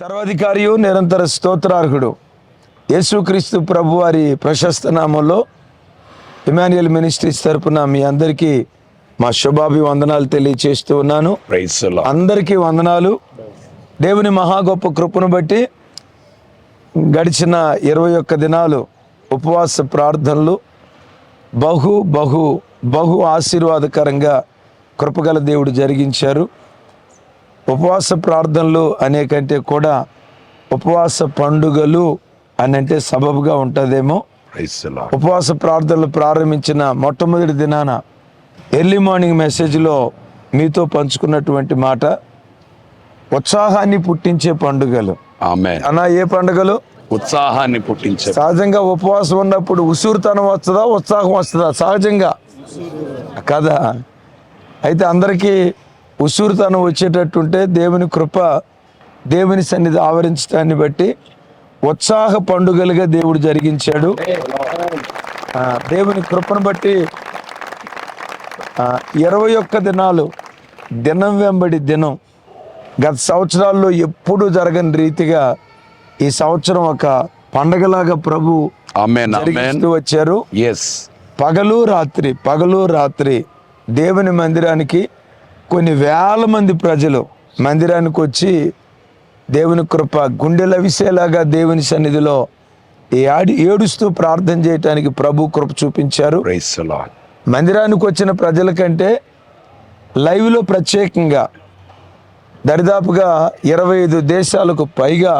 సర్వాధికారియు నిరంతర స్తోత్రార్హుడు. యేసుక్రీస్తు ప్రభు వారి ప్రశస్త నామంలో ఇమాన్యుయల్ మినిస్ట్రీస్ తరపున మీ అందరికీ మా శుభాభివందనాలు తెలియచేస్తూ ఉన్నాను. అందరికీ వందనాలు. దేవుని మహా గొప్ప కృపను బట్టి గడిచిన ఇరవై ఒక్క దినాలు ఉపవాస ప్రార్థనలు బహు బహు బహు ఆశీర్వాదకరంగా కృపగల దేవుడు జరిగించారు. ఉపవాస ప్రార్థనలు అనే కంటే కూడా ఉపవాస పండుగలు అని అంటే సబబుగా ఉంటుందేమో. ఉపవాస ప్రార్థనలు ప్రారంభించిన మొట్టమొదటి దినాన ఎర్లీ మార్నింగ్ మెసేజ్లో మీతో పంచుకున్నటువంటి మాట ఉత్సాహాన్ని పుట్టించే పండుగలు. అన్న ఏ పండుగలు? ఉత్సాహాన్ని పుట్టించే సహజంగా ఉపవాసం ఉన్నప్పుడు ఉసూరుతనం వస్తుందా ఉత్సాహం వస్తుందా? సహజంగా. కదా? అయితే అందరికీ ఉసూరుతనం వచ్చేటట్టుంటే దేవుని కృప దేవుని సన్నిధి ఆవరించడాన్ని బట్టి ఉత్సాహ పండుగలుగా దేవుడు జరిగించాడు. దేవుని కృపను బట్టి ఇరవై ఒక్క దినాలు దినం వెంబడి దినం గత సంవత్సరాల్లో ఎప్పుడూ జరగని రీతిగా ఈ సంవత్సరం ఒక పండగలాగా ప్రభు వచ్చారు. పగలు రాత్రి పగలు రాత్రి దేవుని మందిరానికి కొన్ని వేల మంది ప్రజలు మందిరానికి వచ్చి దేవుని కృప గుండెల విసేలాగా దేవుని సన్నిధిలో ఏడి ఏడుస్తూ ప్రార్థన చేయటానికి ప్రభు కృప చూపించారు. మందిరానికి వచ్చిన ప్రజల కంటే లైవ్లో ప్రత్యేకంగా దరిదాపుగా ఇరవై ఐదు దేశాలకు పైగా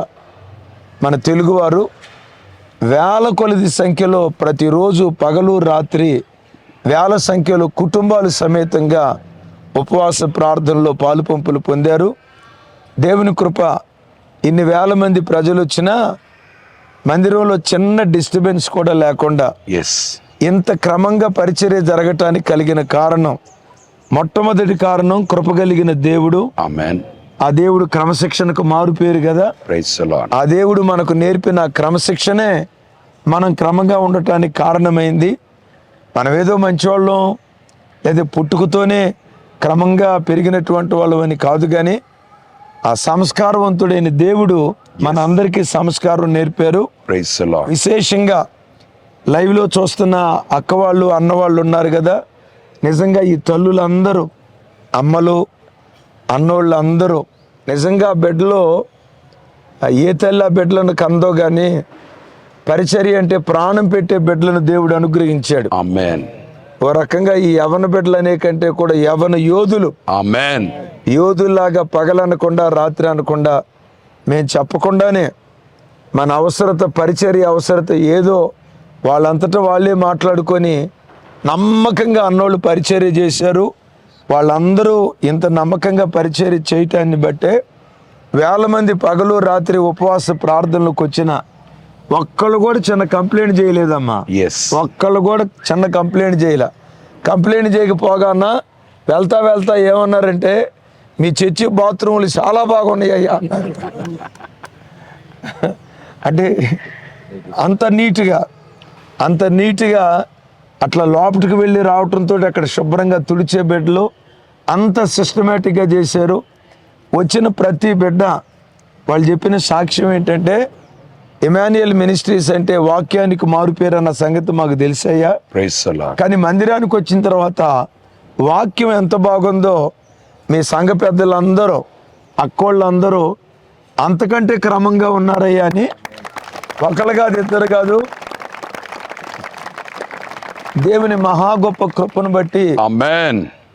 మన తెలుగువారు వేల కొలది సంఖ్యలో ప్రతిరోజు పగలు రాత్రి వేల సంఖ్యలో కుటుంబాలు సమేతంగా ఉపవాస ప్రార్థనలో పాలు పంపులు పొందారు. దేవుని కృప ఇన్ని వేల మంది ప్రజలు వచ్చినా మందిరంలో చిన్న డిస్టర్బెన్స్ కూడా లేకుండా ఎస్ ఇంత క్రమంగా పరిచర్య జరగటానికి కలిగిన కారణం మొట్టమొదటి కారణం కృప కలిగిన దేవుడు. ఆ దేవుడు క్రమశిక్షణకు మారు పేరు కదా. ఆ దేవుడు మనకు నేర్పిన క్రమశిక్షణే మనం క్రమంగా ఉండటానికి కారణమైంది. మనం ఏదో మంచివాళ్ళం లేదా పుట్టుకతోనే క్రమంగా పెరిగినటువంటి వాళ్ళం అని కాదు కానీ ఆ సంస్కారవంతుడైన దేవుడు మన అందరికీ సంస్కారం నేర్పారు. విశేషంగా లైవ్లో చూస్తున్న అక్క వాళ్ళు అన్నవాళ్ళు ఉన్నారు కదా. నిజంగా ఈ తల్లులందరూ అమ్మలు అన్నోళ్ళు అందరూ నిజంగా బెడ్లో ఏ తల్లి ఆ బిడ్డలను కందో కానీ పరిచర్య అంటే ప్రాణం పెట్టే బిడ్డలను దేవుడు అనుగ్రహించాడు. ఆమెన్ ఓ రకంగా ఈ యవన బిడ్డలు అనే కంటే కూడా యవన యోధులు. యోధుల్లాగా పగలనకుండా రాత్రి అనకుండా మేము చెప్పకుండానే మన అవసరత పరిచర్య అవసరత ఏదో వాళ్ళంతటా వాళ్ళే మాట్లాడుకొని నమ్మకంగా అన్నోళ్ళు పరిచర్య చేశారు. వాళ్ళందరూ ఇంత నమ్మకంగా పరిచర్య చేయటాన్ని బట్టే వేల మంది పగలు రాత్రి ఉపవాస ప్రార్థనలకు వచ్చిన ఒక్కళ్ళు కూడా చిన్న కంప్లైంట్ చేయలేదమ్మా. ఎస్ ఒక్కళ్ళు కూడా చిన్న కంప్లైంట్ చేయలే. కంప్లైంట్ చేయకపోగానా వెళ్తా వెళ్తా ఏమన్నారంటే మీ చర్చి బాత్రూములు చాలా బాగున్నాయి అయ్యా అన్నారు. అంటే అంత నీట్గా అంత నీట్గా అట్లా లోపలికి వెళ్ళి రావటంతో అక్కడ శుభ్రంగా తుడిచే బిడ్డలు అంత సిస్టమేటిక్గా చేశారు. వచ్చిన ప్రతి బిడ్డ వాళ్ళు చెప్పిన సాక్ష్యం ఏంటంటే ఇమాన్యుయల్ మినిస్ట్రీస్ అంటే వాక్యానికి మారుపేరు అన్న సంగతి మాకు తెలుసయ్యా. ప్రైజ్ కానీ మందిరానికి వచ్చిన తర్వాత వాక్యం ఎంత బాగుందో మీ సంఘ పెద్దలందరూ అక్కోళ్ళందరూ అంతకంటే క్రమంగా ఉన్నారయ్యా అని. ఒకరు కాదు ఇద్దరు కాదు. దేవుని మహా గొప్ప కృపను బట్టి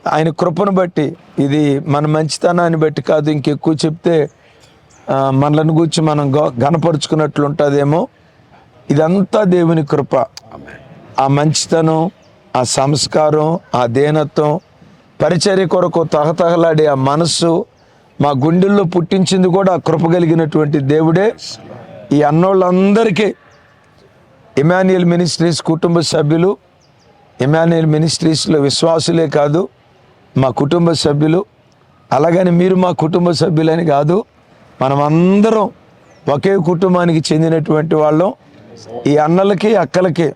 ఆయన కృపను బట్టి ఇది మన మంచితనాన్ని బట్టి కాదు ఇంకెక్కువ చెప్తే మనలను గురించి మనం గ- గనపరుచుకున్నట్లు ఉంటుందేమో ఇదంతా దేవుని కృప. ఆ మంచితనం ఆ సంస్కారం ఆ దేనత్వం పరిచర్య కొరకు తహతహలాడే ఆ మనస్సు మా గుండెల్లో పుట్టించింది కూడా ఆ కృప కలిగినటువంటి దేవుడే. ఈ అన్నోళ్ళందరికీ ఇమాన్యుయల్ మినిస్ట్రీస్ కుటుంబ సభ్యులు ఇమాన్యుయల్ మినిస్ట్రీస్లో విశ్వాసులే కాదు మా కుటుంబ సభ్యులు అలాగని మీరు మా కుటుంబ సభ్యులని కాదు మనం అందరం ఒకే కుటుంబానికి చెందినటువంటి వాళ్ళం. ఈ అన్నలకి అక్కలకి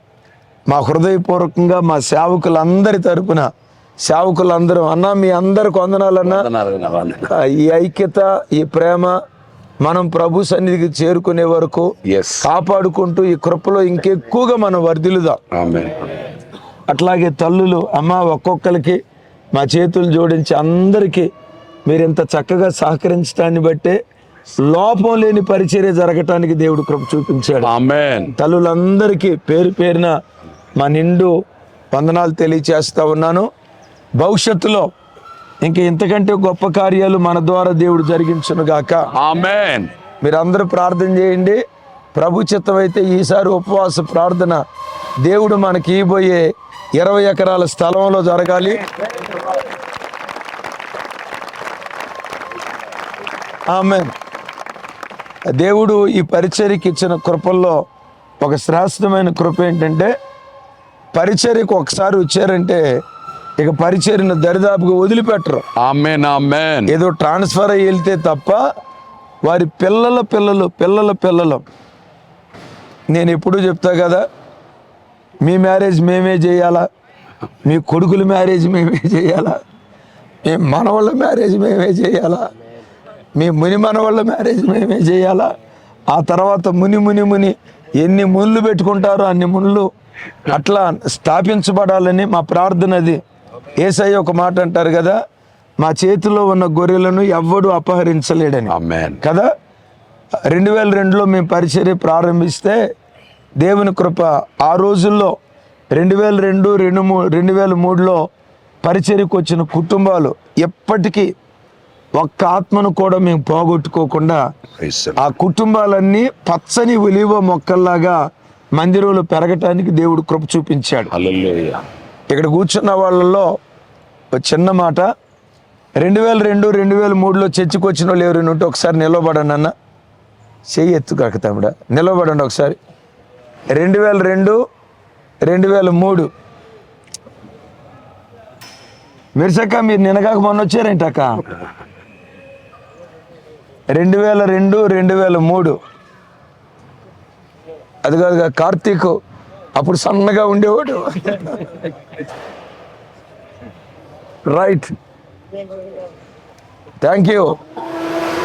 మా హృదయపూర్వకంగా మా సేవకులందరి తరపున సేవకులందరం అన్న మీ అందరికి వందనాలన్నా. ఈ ఐక్యత ఈ ప్రేమ మనం ప్రభు సన్నిధికి చేరుకునే వరకు కాపాడుకుంటూ ఈ కృపలో ఇంకెక్కువగా మనం వర్ధిల్లుదాం. ఆమెన్ అట్లాగే తల్లులు అమ్మ ఒక్కొక్కరికి మా చేతులు జోడించి అందరికీ మీరు ఇంత చక్కగా సహకరించడాన్ని బట్టే లోపం లేని పరిచర్య జరగటానికి దేవుడు కృప చూపించాడు. ఆమెన్. తల్లులందరికీ పేరు పేరున మా నిండు వందనాలు తెలియచేస్తా ఉన్నాను. భవిష్యత్తులో ఇంక ఇంతకంటే గొప్ప కార్యాలు మన ద్వారా దేవుడు జరిగించును గాక. ఆమెన్. మీరు అందరూ ప్రార్థన చేయండి. ప్రభు చిత్తమైతే ఈసారి ఉపవాస ప్రార్థన దేవుడు మనకి ఇవ్వబోయే ఇరవై ఎకరాల స్థలంలో జరగాలి. ఆమె దేవుడు ఈ పరిచర్యకి ఇచ్చిన కృపల్లో ఒక శ్రేష్టమైన కృప ఏంటంటే పరిచర్యకు ఒకసారి వచ్చారంటే ఇక పరిచర్యను దరిదాపుగా వదిలిపెట్టరు. ఏదో ట్రాన్స్ఫర్ అయ్యి వెళ్తే తప్ప వారి పిల్లల పిల్లలు పిల్లల పిల్లలు. నేను ఎప్పుడూ చెప్తా కదా మీ మ్యారేజ్ మేమే చేయాలా? మీ కొడుకుల మ్యారేజ్ మేమే చేయాలా? మీ మనవాళ్ళ మ్యారేజ్ మేమే చేయాలా? మీ ముని మనవాళ్ళ మ్యారేజ్ మేమే చేయాలా? ఆ తర్వాత ముని ముని ముని ఎన్ని ముళ్ళు పెట్టుకుంటారో అన్ని ముళ్ళు అట్లా స్థాపించబడాలని మా ప్రార్థన అది. ఏసయ్య ఒక మాట అంటారు కదా మా చేతిలో ఉన్న గొర్రెలను ఎవ్వడు అపహరించలేడని. కదా? రెండు వేల రెండులో మేము పరిచర్య ప్రారంభిస్తే దేవుని కృప ఆ రోజుల్లో రెండు వేల రెండు రెండు మూ రెండు వేల మూడులో పరిచర్యకు వచ్చిన కుటుంబాలు ఎప్పటికీ ఒక్క ఆత్మను కూడా మేము పోగొట్టుకోకుండా ఆ కుటుంబాలన్నీ పచ్చని ఒలివ మొక్కల్లాగా మందిరంలో పెరగటానికి దేవుడు కృప చూపించాడు. ఇక్కడ కూర్చున్న వాళ్ళలో ఒక చిన్న మాట. రెండు వేల రెండు రెండు వేల మూడులో చర్చికి వచ్చిన వాళ్ళు ఎవరైనా ఉంటే ఒకసారి నిలవబడండి అన్న. చెయ్యి ఎత్తుకాక తమ్ముడ. నిలవబడండి ఒకసారి. రెండు వేల రెండు రెండు వేల మూడు. మిర్సక్క మీరు నినగాక మొన్న వచ్చారేంటక్క రెండు వేల రెండు రెండు వేల మూడు. అది కాదు కార్తీక్. అప్పుడు సన్నగా ఉండేవాడు. రైట్ థ్యాంక్ యూ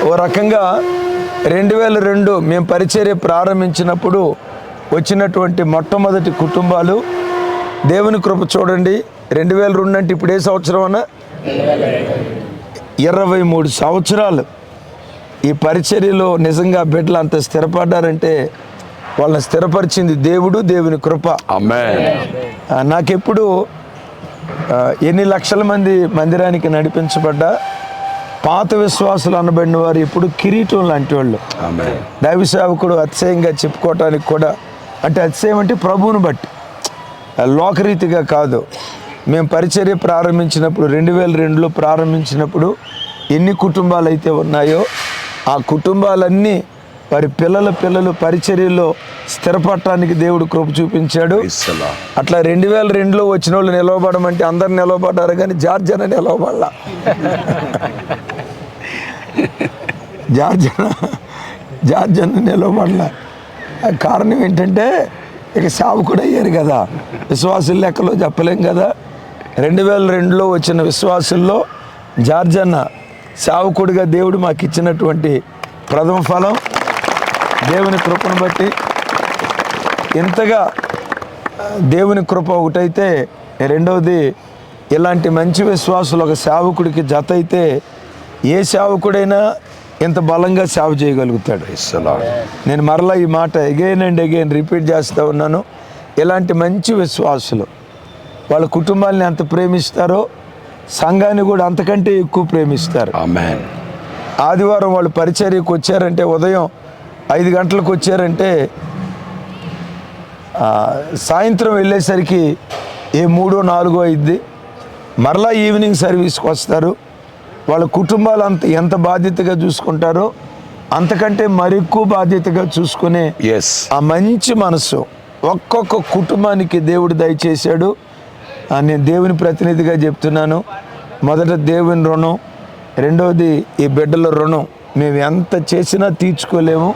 ఓ రకంగా రెండు వేల రెండు మేము పరిచర్య ప్రారంభించినప్పుడు వచ్చినటువంటి మొట్టమొదటి కుటుంబాలు. దేవుని కృప చూడండి. రెండు వేల రెండు అంటే ఇప్పుడు ఏ సంవత్సరం అన్నా ఇరవై మూడు సంవత్సరాలు. ఈ పరిచర్యలో నిజంగా బిడ్డలు అంత స్థిరపడ్డారంటే వాళ్ళని స్థిరపరిచింది దేవుడు దేవుని కృప. నాకెప్పుడు ఎన్ని లక్షల మంది మందిరానికి నడిపించబడ్డా పాత విశ్వాసులు అనబడిన వారు ఇప్పుడు కిరీటం లాంటి వాళ్ళు. దైవ సేవకుడు అతిశయంగా చెప్పుకోవటానికి కూడా అంటే అతిశయం అంటే ప్రభువుని బట్టి. లోకరీతిగా కాదు. మేము పరిచర్య ప్రారంభించినప్పుడు రెండు వేల రెండులో ప్రారంభించినప్పుడు ఎన్ని కుటుంబాలు అయితే ఉన్నాయో ఆ కుటుంబాలన్నీ వారి పిల్లల పిల్లలు పరిచర్యలో స్థిరపడటానికి దేవుడు కృప చూపించాడు. అట్లా రెండు వేల రెండులో వచ్చిన వాళ్ళు నిలవబడమంటే అందరు నిలవబడ్డారు కానీ జార్జ్ అన్న నిలవబడలా. జార్జ్ అన్న జార్జ్ అన్న నిలవబడలా కారణం ఏంటంటే ఇక సేవకుడు అయ్యారు కదా. విశ్వాసుల లెక్కలో చెప్పలేం కదా. రెండు వేల రెండులో వచ్చిన విశ్వాసుల్లో జార్జ్ అన్న సేవకుడిగా దేవుడు మాకు ఇచ్చినటువంటి ప్రథమ ఫలం దేవుని కృపను బట్టి ఇంతగా దేవుని కృప ఒకటైతే రెండవది ఇలాంటి మంచి విశ్వాసులు ఒక సేవకుడికి జత అయితే ఏ సేవకుడైనా ఇంత బలంగా సేవ చేయగలుగుతాడు. నేను మరలా ఈ మాట అగైన్ అండ్ అగైన్ రిపీట్ చేస్తూ ఉన్నాను. ఇలాంటి మంచి విశ్వాసులు వాళ్ళ కుటుంబాన్ని ఎంత ప్రేమిస్తారో సంఘాన్ని కూడా అంతకంటే ఎక్కువ ప్రేమిస్తారు. ఆదివారం వాళ్ళు పరిచర్యకు వచ్చారంటే ఉదయం ఐదు గంటలకు వచ్చారంటే సాయంత్రం వెళ్ళేసరికి ఏ మూడో నాలుగో అయింది మరలా ఈవినింగ్ సర్వీస్కి వస్తారు. వాళ్ళ కుటుంబాలు అంత ఎంత బాధ్యతగా చూసుకుంటారో అంతకంటే మరెక్కువ బాధ్యతగా చూసుకునే ఎస్ ఆ మంచి మనసు ఒక్కొక్క కుటుంబానికి దేవుడు దయచేశాడు. నేను దేవుని ప్రతినిధిగా చెప్తున్నాను. మొదట దేవుని రుణం రెండవది ఈ బిడ్డల రుణం. మేము ఎంత చేసినా తీర్చుకోలేము.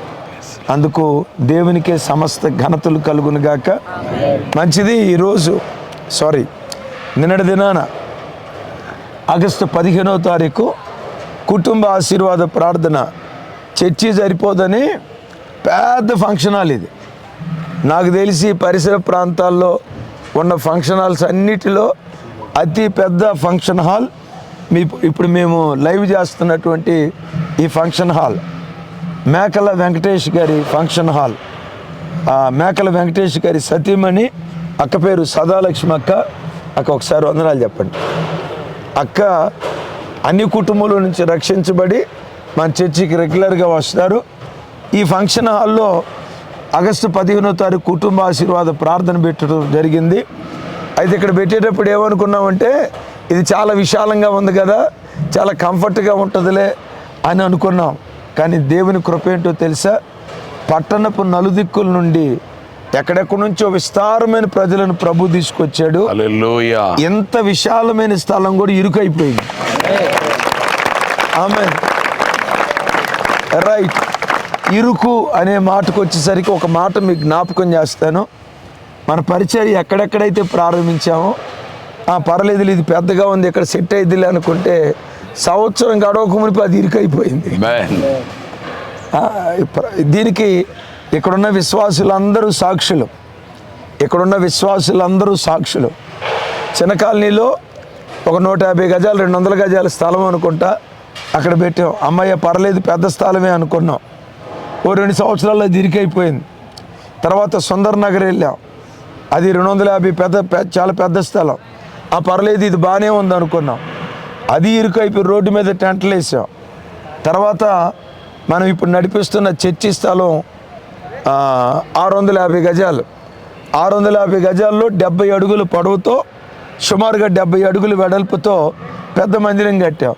అందుకు దేవునికే సమస్త ఘనతలు కలుగును గాక. మంచిది ఈరోజు సారీ నిన్నటి దినాన ఆగస్టు పదిహేనవ తారీఖు కుటుంబ ఆశీర్వాద ప్రార్థన. చర్చి సరిపోదని పెద్ద ఫంక్షన్ హాల్ ఇది. నాకు తెలిసి పరిసర ప్రాంతాల్లో ఉన్న ఫంక్షన్ హాల్స్ అన్నిటిలో అతి పెద్ద ఫంక్షన్ హాల్ మీ ఇప్పుడు మేము లైవ్ చేస్తున్నటువంటి ఈ ఫంక్షన్ హాల్ మేకల వెంకటేష్ గారి ఫంక్షన్ హాల్ మేకల వెంకటేష్ గారి సతీమణి అక్క పేరు సదాలక్ష్మి అక్క. అక్క ఒకసారి వందనాలు చెప్పండి. అక్క అన్ని కుటుంబాల నుంచి రక్షించబడి మన చర్చికి రెగ్యులర్గా వస్తారు. ఈ ఫంక్షన్ హాల్లో ఆగస్టు పదిహేనో తారీఖు కుటుంబ ఆశీర్వాద ప్రార్థన పెట్టడం జరిగింది. అయితే ఇక్కడ పెట్టేటప్పుడు ఏమనుకున్నామంటే ఇది చాలా విశాలంగా ఉంది కదా చాలా కంఫర్ట్గా ఉంటుందిలే అని అనుకున్నాం. కానీ దేవుని కృప ఏంటో తెలుసా? పట్టణపు నలుదిక్కుల నుండి ఎక్కడెక్కడి నుంచో విస్తారమైన ప్రజలను ప్రభు తీసుకొచ్చాడు. ఎంత విశాలమైన స్థలం కూడా ఇరుకైపోయింది. ఆమె రైట్ ఇరుకు అనే మాటకు వచ్చేసరికి ఒక మాట మీకు జ్ఞాపకం చేస్తాను. మన పరిచయం ఎక్కడెక్కడైతే ప్రారంభించామో ఆ పర్లేదు ఇది పెద్దగా ఉంది ఇక్కడ సెట్ అయ్యిద్దిలే అనుకుంటే సంవత్సరం గడవక మునిపి అది ఇరుకైపోయింది. దీనికి ఇక్కడున్న విశ్వాసులందరూ సాక్షులు. ఇక్కడున్న విశ్వాసులందరూ సాక్షులు. చిన్న కాలనీలో ఒక నూట యాభై గజాలు రెండు వందల గజాల స్థలం అనుకుంటా అక్కడ పెట్టాం. అమ్మయ్య పర్లేదు పెద్ద స్థలమే అనుకున్నాం. ఓ రెండు సంవత్సరాల్లో దిరికైపోయింది తర్వాత సుందర్ నగర్ వెళ్ళాం. అది రెండు వందల యాభై పెద్ద చాలా పెద్ద స్థలం. ఆ పర్లేదు ఇది బాగానే ఉంది అనుకున్నాం. అది ఇరుకైపోయి రోడ్డు మీద టెంట్లు వేసాం. తర్వాత మనం ఇప్పుడు నడిపిస్తున్న చర్చి స్థలం ఆరు వందల యాభై గజాలు. ఆరు వందల యాభై గజాల్లో డెబ్బై అడుగులు పొడవుతో సుమారుగా డెబ్బై అడుగులు వెడల్పుతో పెద్ద మందిరం కట్టాం.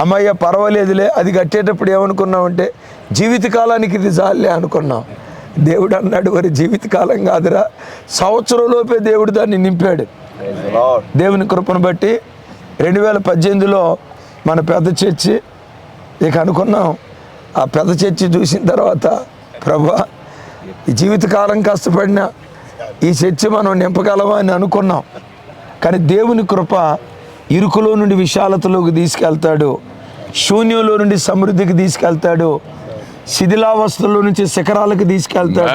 అమ్మయ్య పర్వాలేదులే అది కట్టేటప్పుడు ఏమనుకున్నామంటే జీవితకాలానికి ఇది చాలే అనుకున్నాం. దేవుడు అన్నాడు మరి జీవితకాలం కాదురా. సంవత్సరంలోపే దేవుడు దాన్ని నింపాడు. దేవుని కృపను బట్టి రెండు వేల పద్దెనిమిదిలో మన పెద్ద చర్చి ఇక అనుకున్నాం. ఆ పెద్ద చర్చి చూసిన తర్వాత ప్రభా ఈ జీవితకాలం కష్టపడిన ఈ చర్చి మనం నింపగలమా అని అనుకున్నాం. కానీ దేవుని కృప ఇరుకులో నుండి విశాలతలోకి తీసుకెళ్తాడు. శూన్యంలో నుండి సమృద్ధికి తీసుకెళ్తాడు. శిథిలావస్థలో నుంచి శిఖరాలకు తీసుకెళ్తాడు.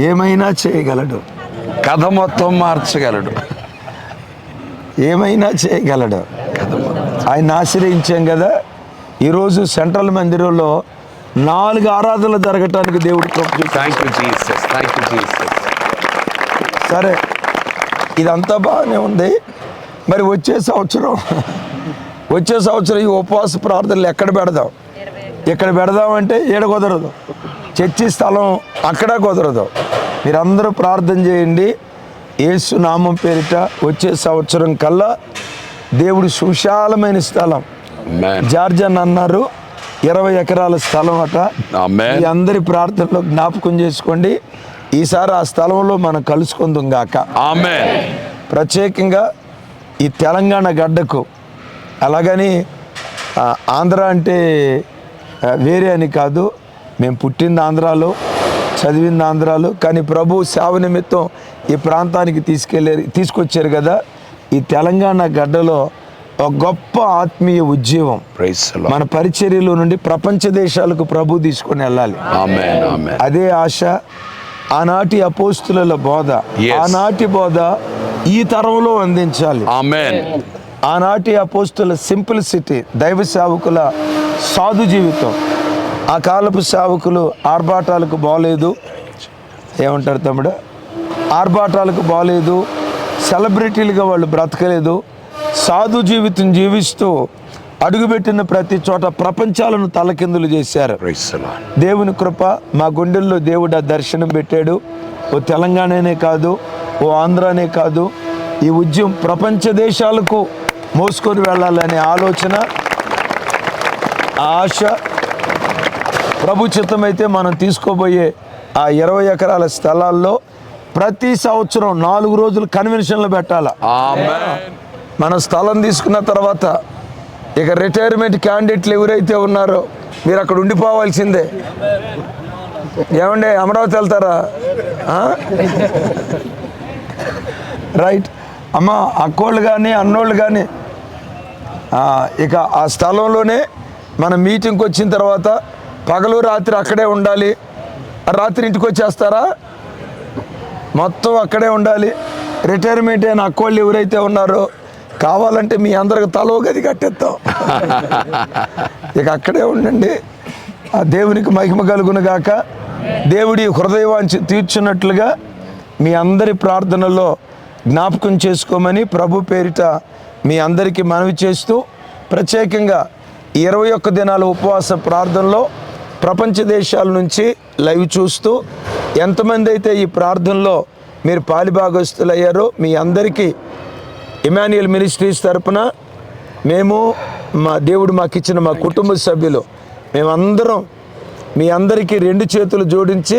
ఏమైనా చేయగలడు. కథ మొత్తం మార్చగలడు. ఏమైనా చేయగలడు. ఆయన ఆశ్రయించాం కదా. ఈరోజు సెంట్రల్ మందిరంలో నాలుగు ఆరాధనలు జరగటానికి దేవుడు సరే ఇదంతా బాగానే ఉంది. మరి వచ్చే సంవత్సరం వచ్చే సంవత్సరం ఈ ఉపవాస ప్రార్థనలు ఎక్కడ పెడదాం? ఇక్కడ పెడదామంటే ఏడ కుదరదు. చర్చి స్థలం అక్కడ కుదరదు. మీరందరూ ప్రార్థన చేయండి. యేసు నామం పేరిట వచ్చే సంవత్సరం కల్లా దేవుడు సుశాలమైన స్థలం. జార్జన్ అన్నారు ఇరవై ఎకరాల స్థలం అట. ఈ అందరి ప్రార్థనలో జ్ఞాపకం చేసుకోండి. ఈసారి ఆ స్థలంలో మనం కలుసుకుందాం గాక. Amen. ప్రత్యేకంగా ఈ తెలంగాణ గడ్డకు అలాగని ఆంధ్ర అంటే వేరే అని కాదు మేము పుట్టింది ఆంధ్రాలో చదివింది ఆంధ్రాలో కానీ ప్రభు సేవ నిమిత్తం ఈ ప్రాంతానికి తీసుకెళ్ళారు తీసుకొచ్చారు కదా ఈ తెలంగాణ గడ్డలో ఒక గొప్ప ఆత్మీయ ఉద్యమం. మన పరిచర్యలో నుండి ప్రపంచ దేశాలకు ప్రభు తీసుకొని వెళ్ళాలి. అదే ఆశ ఆనాటి అపోస్తుల బోధ. ఆనాటి బోధ ఈ తరంలో అందించాలి. ఆనాటి అపోస్తుల సింప్లిసిటీ దైవ సేవకుల సాధు జీవితం. ఆ కాలపు సేవకులు ఆర్భాటాలకు బాగలేదు ఏమంటారు తమ్ముడు? ఆర్భాటాలకు బాగలేదు సెలబ్రిటీలుగా వాళ్ళు బ్రతకలేదు. సాధు జీవితం జీవిస్తూ అడుగుపెట్టిన ప్రతి చోట ప్రపంచాలను తలకిందులు చేశారు. దేవుని కృప మా గుండెల్లో దేవుడు ఆ దర్శనం పెట్టాడు. ఓ తెలంగాణనే కాదు ఓ ఆంధ్రానే కాదు. ఈ ఉద్యమం ప్రపంచ దేశాలకు మోసుకొని వెళ్ళాలనే ఆలోచన ఆ ఆశ. ప్రభు చిత్తమైతే మనం తీసుకోబోయే ఆ ఇరవై ఎకరాల స్థలాల్లో ప్రతి సంవత్సరం నాలుగు రోజులు కన్వెన్షన్లు పెట్టాల. మన స్థలం తీసుకున్న తర్వాత ఇక రిటైర్మెంట్ క్యాండిడేట్లు ఎవరైతే ఉన్నారో మీరు అక్కడ ఉండిపోవాల్సిందే. ఏమండి అమరావతి వెళ్తారా? రైట్. అమ్మ అక్కోళ్ళు కానీ అన్నోళ్ళు కానీ ఇక ఆ స్థలంలోనే మన మీటింగ్కి వచ్చిన తర్వాత పగలు రాత్రి అక్కడే ఉండాలి. రాత్రి ఇంటికి వచ్చేస్తారా? మొత్తం అక్కడే ఉండాలి. రిటైర్మెంట్ అయిన అక్కోళ్ళు ఎవరైతే ఉన్నారో కావాలంటే మీ అందరికి తలో గది కట్టేస్తాం ఇక అక్కడే ఉండండి. ఆ దేవునికి మహిమ కలుగును గాక. దేవుడి హృదయవాంచి తీర్చున్నట్లుగా మీ అందరి ప్రార్థనలో జ్ఞాపకం చేసుకోమని ప్రభు పేరిట మీ అందరికీ మనవి చేస్తూ ప్రత్యేకంగా ఇరవై ఒక్క దినాల ఉపవాస ప్రార్థనలో ప్రపంచ దేశాల నుంచి లైవ్ చూస్తూ ఎంతమంది అయితే ఈ ప్రార్థనలో మీరు పాలిభాగస్తులయ్యారో మీ అందరికీ ఇమాన్యుయల్ మినిస్ట్రీస్ తరపున మేము మా దేవుడు మాకు ఇచ్చిన మా కుటుంబ సభ్యులు మేమందరం మీ అందరికీ రెండు చేతులు జోడించి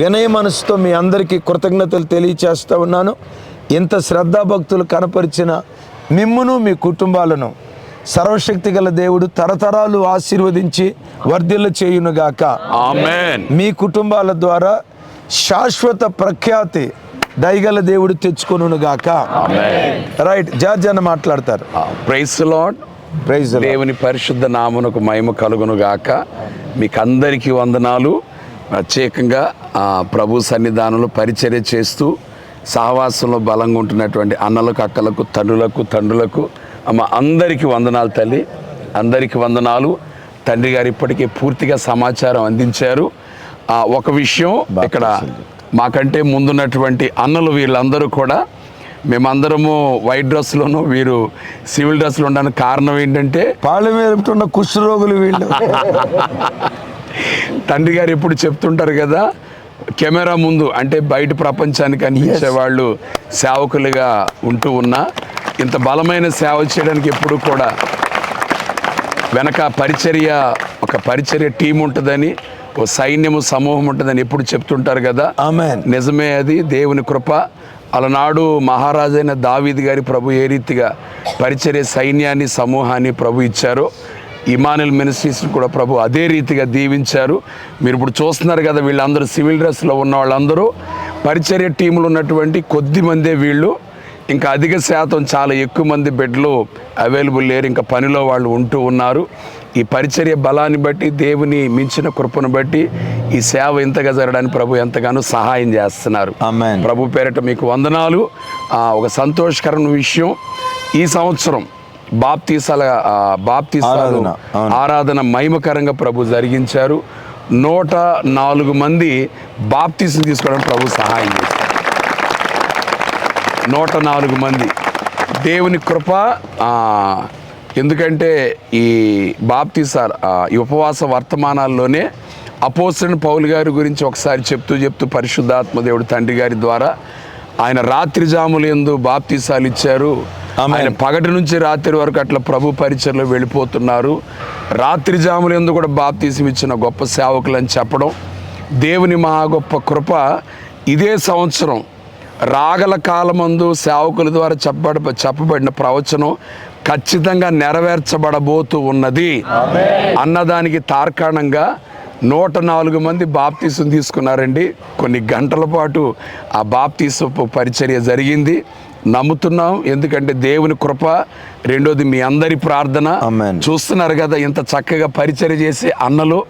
వినయ మనసుతో మీ అందరికీ కృతజ్ఞతలు తెలియచేస్తూ ఉన్నాను. ఇంత శ్రద్ధాభక్తులు కనపరిచిన మిమ్మును మీ కుటుంబాలను సర్వశక్తి గల దేవుడు తరతరాలు ఆశీర్వదించి వర్ధిల్ల చేయునుగాక. మీ కుటుంబాల ద్వారా శాశ్వత ప్రఖ్యాతి దయగల దేవుడు తెచ్చుకొనుగాక రైట్ జార్జ్ అన్న మాట్లాడతారు. ప్రైస్ లాడ్ ప్రైజ్ దేవుని పరిశుద్ధ నామునకు మహిమ కలుగును గాక మీకు అందరికీ వందనాలు. ప్రత్యేకంగా ప్రభు సన్నిధానంలో పరిచర్య చేస్తూ సహవాసంలో బలంగా ఉంటున్నటువంటి అన్నలకు అక్కలకు తండ్రులకు తండ్రులకు అమ్మ అందరికీ వందనాలు తల్లి. అందరికీ వందనాలు. తండ్రి గారు ఇప్పటికే పూర్తిగా సమాచారం అందించారు. ఆ, ఒక విషయం ఇక్కడ మాకంటే ముందున్నటువంటి అన్నలు వీళ్ళందరూ కూడా మేమందరము వైట్ డ్రెస్లోను వీరు సివిల్ డ్రెస్లో ఉండడానికి కారణం ఏంటంటే మీద ఉన్న కుష్ఠరోగులు వీళ్ళు. తండ్రి గారు ఎప్పుడు చెప్తుంటారు కదా కెమెరా ముందు అంటే బయట ప్రపంచానికి అనిపించే వాళ్ళు సేవకులుగా ఉంటూ ఉన్నా ఇంత బలమైన సేవ చేయడానికి ఎప్పుడు కూడా వెనక పరిచర్య ఒక పరిచర్య టీం ఉంటుందని ఓ సైన్యము సమూహం ఉంటుందని ఎప్పుడు చెప్తుంటారు కదా? ఆమెన్. నిజమే అది దేవుని కృప. అలనాడు మహారాజైన దావీద్ గారి ప్రభు ఏ రీతిగా పరిచర్య సైన్యాన్ని సమూహాన్ని ప్రభు ఇచ్చారో ఇమానుల్ మినిస్ట్రీస్ని కూడా ప్రభు అదే రీతిగా దీవించారు. మీరు ఇప్పుడు చూస్తున్నారు కదా వీళ్ళందరూ సివిల్ డ్రెస్లో ఉన్న వాళ్ళందరూ పరిచర్య టీములు ఉన్నటువంటి కొద్ది మందే వీళ్ళు ఇంకా అధిక శాతం చాలా ఎక్కువ మంది బెడ్లు అవైలబుల్ లేరు. ఇంకా పనిలో వాళ్ళు ఉంటూ ఉన్నారు. ఈ పరిచర్య బలాన్ని బట్టి దేవుని మించిన కృపను బట్టి ఈ సేవ ఇంతగా జరగడానికి ప్రభు ఎంతగానో సహాయం చేస్తున్నారు. ప్రభు పేరట మీకు వందనాలు. ఆ, ఒక సంతోషకరమైన విషయం. ఈ సంవత్సరం బాప్తీసాల బాప్తీసాలు ఆరాధన, మహిమకరంగా ప్రభు జరిగించారు. నూట నాలుగు మంది బాప్తీసం తీసుకోవడానికి ప్రభు సహాయం చేశారు. నూట నాలుగు మంది. దేవుని కృప ఎందుకంటే ఈ బాప్తీసార్ ఈ ఉపవాస వర్తమానాల్లోనే అపోసరణ పౌలు గారి గురించి ఒకసారి చెప్తూ చెప్తూ పరిశుద్ధాత్మ దేవుడు తండ్రి గారి ద్వారా ఆయన రాత్రి జాములు ఎందు బాప్తీసాలు ఇచ్చారు. ఆయన పగటి నుంచి రాత్రి వరకు అట్లా ప్రభు పరిచయలో వెళ్ళిపోతున్నారు. రాత్రి జాములు ఎందు కూడా బాప్తీసం ఇచ్చిన గొప్ప సేవకులు అని చెప్పడం దేవుని మహా గొప్ప కృప. ఇదే సంవత్సరం రాగల కాలమందు సేవకుల ద్వారా చెప్పబడ చెప్పబడిన ప్రవచనం ఖచ్చితంగా నెరవేర్చబడబోతూ ఉన్నది. అన్నదానికి తార్కాణంగా నూట నాలుగు మంది బాప్తీసం తీసుకున్నారండి. కొన్ని గంటల పాటు ఆ బాప్తీసపు పరిచర్య జరిగింది. నమ్ముతున్నాం ఎందుకంటే దేవుని కృప రెండోది మీ అందరి ప్రార్థన. చూస్తున్నారు కదా ఇంత చక్కగా పరిచర్య చేసే అన్నలు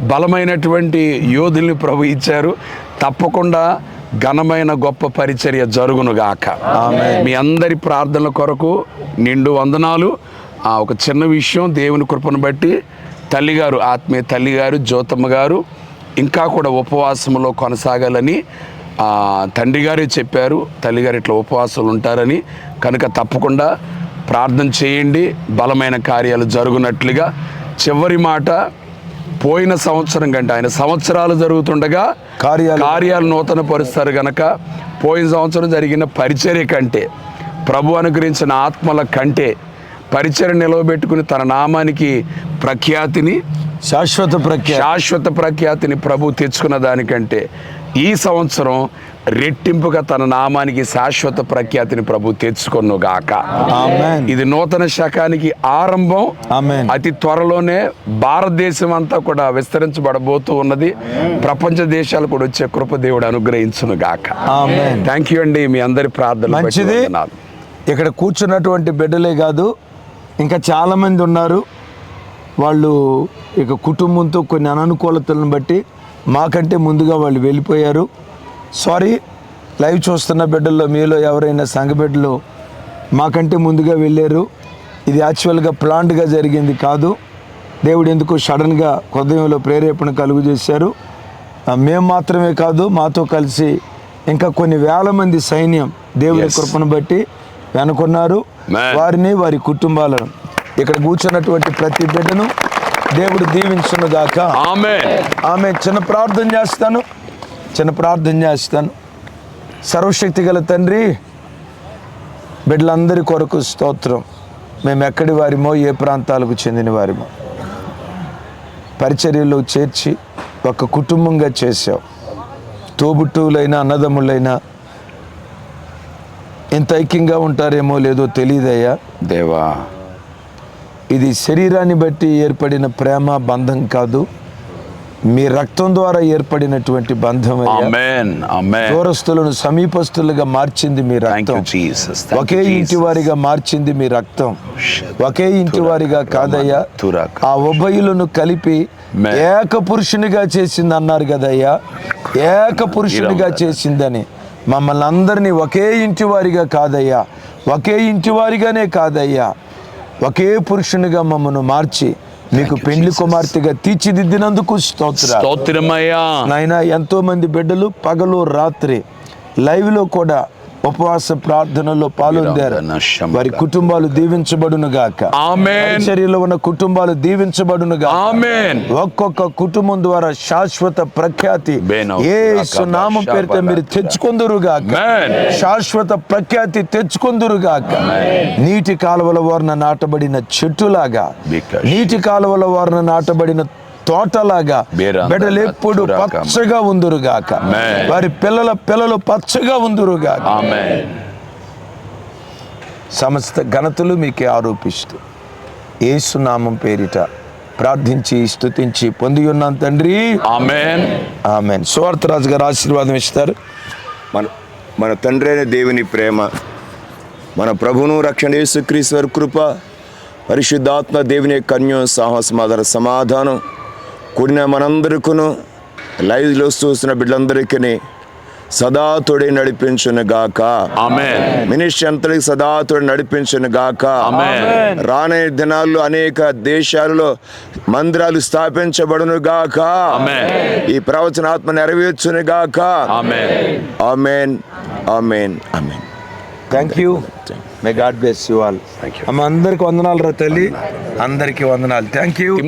బలమైనటువంటి యోధుల్ని ప్రభు ఇచ్చారు. తప్పకుండా ఘనమైన గొప్ప పరిచర్య జరుగునుగాక. మీ అందరి ప్రార్థనల కొరకు నిండు వందనాలు. ఆ, ఒక చిన్న విషయం దేవుని కృపను బట్టి తల్లిగారు ఆత్మీయ తల్లిగారు జ్యోతమ్మ గారు ఇంకా కూడా ఉపవాసంలో కొనసాగాలని ఆ, తండ్రి గారే చెప్పారు. తల్లిగారు ఇట్లా ఉపవాసాలు ఉంటారని. కనుక తప్పకుండా ప్రార్థన చేయండి. బలమైన కార్యాలు జరుగునట్లుగా. చివరి మాట పోయిన సంవత్సరం కంటే ఆయన సంవత్సరాలు జరుగుతుండగా కార్యాలు కార్యాలు నూతన పరుస్తారు గనక పోయిన సంవత్సరం జరిగిన పరిచర్య కంటే ప్రభు అనుగ్రహించిన ఆత్మల కంటే పరిచర్య నిలవబెట్టుకుని తన నామానికి ప్రఖ్యాతిని శాశ్వత ప్రఖ్యాతి శాశ్వత ప్రఖ్యాతిని ప్రభు తెచ్చుకున్న దానికంటే ఈ సంవత్సరం రెట్టింపుగా తన నామానికి శాశ్వత ప్రఖ్యాతిని ప్రభు తెచ్చుకొనుగాక. ఇది నూతన శకానికి ఆరంభం. అతి త్వరలోనే భారతదేశం అంతా కూడా విస్తరించబడబోతూ ఉన్నది. ప్రపంచ దేశాలు కూడా వచ్చే కృప దేవుడు అనుగ్రహించును గాక థ్యాంక్ యూ అండి మీ అందరి ప్రార్థన మంచిది. ఇక్కడ కూర్చున్నటువంటి బిడ్డలే కాదు ఇంకా చాలామంది ఉన్నారు. వాళ్ళు ఇక కుటుంబంతో కొన్ని అననుకూలతలను బట్టి మాకంటే ముందుగా వాళ్ళు వెళ్ళిపోయారు. సారీ లైవ్ చూస్తున్న బిడ్డల్లో మీలో ఎవరైనా సంఘ బిడ్డలు మాకంటే ముందుగా వెళ్ళారు. ఇది యాక్చువల్గా ప్లాంట్గా జరిగింది కాదు. దేవుడు ఎందుకు సడన్గా హృదయంలో ప్రేరేపణ కలుగు చేశారు. మేము మాత్రమే కాదు మాతో కలిసి ఇంకా కొన్ని వేల మంది సైన్యం దేవుడి. కృపను బట్టి వెనుకున్నారు. వారిని వారి కుటుంబాలను. ఇక్కడ కూర్చున్నటువంటి ప్రతి బిడ్డను దేవుడు దీవించును గాక ఆమె ఆమె చిన్న ప్రార్థన చేస్తాను. చిన్న ప్రార్థన చేస్తాను. సర్వశక్తి గల తండ్రి బిడ్డలందరి కొరకు స్తోత్రం. మేము ఎక్కడి వారిమో ఏ ప్రాంతాలకు చెందిన వారిమో. పరిచర్యలో చేర్చి ఒక కుటుంబంగా చేసావు తోబుట్టువులైనా అన్నదమ్ములైనా ఇంత ఐక్యంగా ఉంటారేమో లేదో తెలియదయ్యా. దేవా ఇది శరీరాన్ని బట్టి ఏర్పడిన ప్రేమ బంధం కాదు. మీ రక్తం ద్వారా ఏర్పడినటువంటి బంధం దూరస్తులను సమీపస్తులుగా మార్చింది మీ రక్తం. ఒకే ఇంటి వారిగా మార్చింది మీ రక్తం. ఒకే ఇంటి వారిగా కాదయ్యా. ఆ ఉభయులను కలిపి. ఏక పురుషునిగా చేసింది అన్నారు కదయ్యా. ఏక పురుషునిగా చేసిందని. మమ్మల్ని అందరినీ ఒకే ఇంటి వారిగా కాదయ్యా. ఒకే ఇంటి వారిగానే కాదయ్యా. ఒకే పురుషునిగా మమ్మల్ని మార్చి మీకు పెండ్లి కుమార్తెగా తీర్చిదిద్దినందుకు స్తోత్ర స్తోత్రమయ్యా. నాయన ఎంతో మంది బిడ్డలు పగలు రాత్రి లైవ్లో కూడా ఉపవాస ప్రార్థనలో పాల్గొందారు వారి కుటుంబాలు దీవించబడును గాక. ఆమెన్. చర్యలో ఉన్న కుటుంబాలు దీవించబడును గాక. ఆమెన్. ఒక్కొక్క కుటుంబం ద్వారా శాశ్వత ప్రఖ్యాతి ఏ రాకా నామం బాషా పేరుతో మీరు. తెచ్చుకుందురు గాక. ఆమెన్. శాశ్వత ప్రఖ్యాతి తెచ్చుకుందురు గాక. నీటి కాలువల వారిన నాటబడిన చెట్టులాగా. నీటి కాలువల వారిన నాటబడిన తోటలాగా బిడ్డలు ఎప్పుడు. పచ్చగా ఉందురు గాక Amen. వారి పిల్లల పిల్లలు పచ్చగా ఉందురు గాక ఆమెన్ సమస్త ఘనతలు మీకే ఆరోపిస్తూ ఏసునామం పేరిట ప్రార్థించి స్తుతించి పొంది ఉన్నాను తండ్రి. ఆమెన్ ఆమెన్ సువార్తరాజు గారు ఆశీర్వాదం ఇస్తారు. మన మన తండ్రి అయిన దేవుని ప్రేమ మన ప్రభును రక్షణ యేసుక్రీశ్వర కృప పరిశుద్ధాత్మ దేవుని కన్య సాహసమాధార సమాధానం కూడిన మనందరికీను లైవ్లో చూసిన బిడ్డలందరికీ సదా తోడే నడిపించును గాక. ఆమెన్. మినిస్ట్రీ అంతటికి సదా తోడే నడిపించును గాక. ఆమెన్. రానయ్యే దినాల్లో అనేక దేశాలలో మందిరాలు స్థాపించబడును గాక. ఆమెన్. ఈ ప్రవచనాత్మ నెరవేర్చును గాక. Amen. Amen. Amen. Thank you may God bless you all. అమ్మ అందరికి వందనాలు రా తల్లి. అందరికీ వందనాలు. Thank you